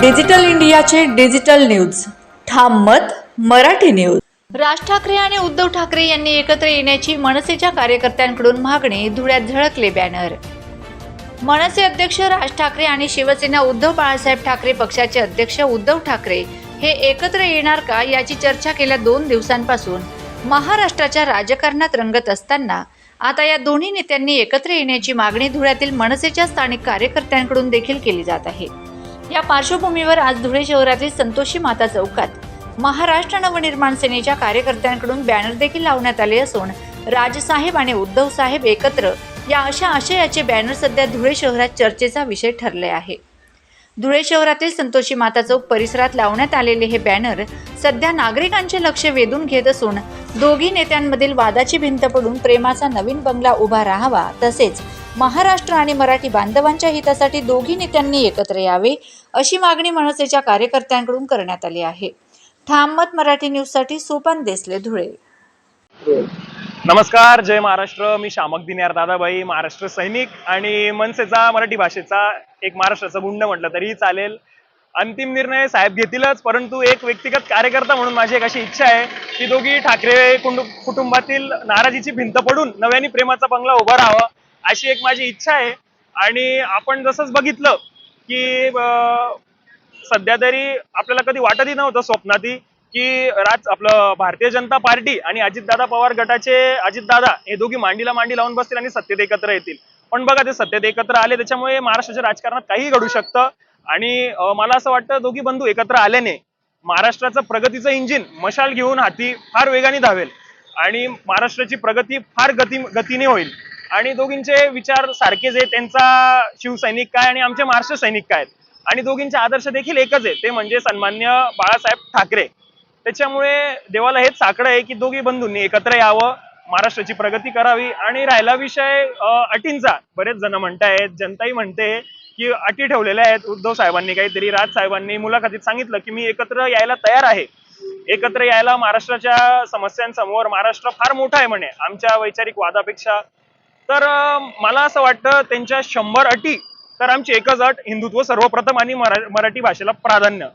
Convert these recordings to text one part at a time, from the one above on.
Digital इंडियाचे digital news. ठाम मत मराठी न्यूज. राज ठाकरे आणि उद्धव ठाकरे यांनी एकत्र येण्याची मनसेच्या कार्यकर्त्यांकडून मागणी धुळ्यात झळकले बॅनर. मनसे अध्यक्ष राज ठाकरे आणि शिवसेना उद्धव बाळासाहेब ठाकरे पक्षाचे अध्यक्ष उद्धव ठाकरे हे एकत्र येणार का याची चर्चा गेल्या दोन दिवसांपासून महाराष्ट्राच्या राजकारणात रंगत असताना. आता या दोन्ही नेत्यांनी एकत्र येण्याची मागणी धुळ्यातील मनसेच्या स्थानिक कार्यकर्त्यांकडून देखील केली जात आहे. या पार्श्वभूमीवर आज धुळे शहरातील संतोषी माता चौकात महाराष्ट्र नवनिर्माण सेनेच्या कार्यकर्त्यांकडून बॅनर देखील लावण्यात आले असून राजसाहेब आणि उद्धव साहेब एकत्र या अशा आशयाचे बॅनर सध्या धुळे शहरात चर्चेचा विषय ठरले आहे. धुळे शहरातील संतोषी माता चौक परिसरात लावण्यात आलेले हे बॅनर सध्या नागरिकांचे लक्ष वेधून घेत असून दोघी नेत्यांमधील वादाची भिंत पडून प्रेमाचा नवीन बंगला उभा राहावा. तसेच महाराष्ट्र आणि मराठी बांधवांच्या हितासाठी दोघी नेत्यांनी एकत्र यावे अशी मागणी मनसेच्या कार्यकर्त्यांकडून करण्यात आली आहे. ठाममत मराठी मराठी न्यूजसाठी सोपान देसले धुळे. नमस्कार जय महाराष्ट्र. मी शामक दिन्यार दादाबाई महाराष्ट्र सैनिक आणि मनसेचा मराठी भाषेचा एक महाराष्ट्राचा गुंड म्हटलं तरीही चालेल. अंतिम निर्णय साहेब घेतीलच परंतु एक व्यक्तिगत कार्यकर्ता म्हणून माझी एक अशी इच्छा आहे की दोघी ठाकरे कुंड कुटुंबातील नाराजीची भिंत पडून नव्याने प्रेमाचा बंगला उभा राहावा अशी एक माझी इच्छा आहे. आणि आपण जसंच बघितलं की सध्या तरी आपल्याला कधी वाटतही नव्हतं स्वप्नातही की राज आपलं भारतीय जनता पार्टी आणि अजितदादा पवार गटाचे अजितदादा हे दोघी मांडीला मांडी लावून बसतील आणि सत्तेत एकत्र येतील. पण बघा ते सत्तेत एकत्र आले त्याच्यामुळे महाराष्ट्राच्या राजकारणात काही घडू शकतं. आणि मला असं वाटतं दोघी बंधू एकत्र आल्याने महाराष्ट्राचं प्रगतीचं इंजिन मशाल घेऊन हाती फार वेगाने धावेल आणि महाराष्ट्राची प्रगती फार गती गतीने होईल. आणि दोघींचे विचार सारखेच आहे त्यांचा शिवसैनिक काय आणि आमचे महाराष्ट्र सैनिक काय आहेत. आणि दोघींचे आदर्श देखील एकच आहे ते म्हणजे सन्मान्य बाळासाहेब ठाकरे. त्याच्यामुळे देवाला हेच साकडं आहे की दोघी बंधूंनी एकत्र यावं महाराष्ट्राची प्रगती करावी आणि राहिला विषय अटींचा. बरेच जण म्हणतायत जनताही म्हणते की अटी ठेवलेल्या आहेत. उद्धव साहेबांनी काहीतरी राज साहेबांनी मुलाखतीत सांगितलं की मी एकत्र यायला तयार आहे. एकत्र यायला महाराष्ट्राच्या समस्यांसमोर महाराष्ट्र फार मोठा आहे म्हणे. आमच्या वैचारिक वादापेक्षा. तर मला असं वाटतं त्यांच्या शंभर अटी तर आमची एकच अट हिंदुत्व सर्वप्रथम आणि मरा- मराठी भाषेला प्राधान्य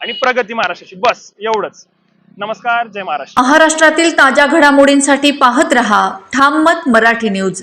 आणि प्रगती महाराष्ट्राची. बस एवढंच. नमस्कार जय महाराष्ट्र. महाराष्ट्रातील ताज्या घडामोडींसाठी पाहत रहा. ठाम मत मराठी न्यूज.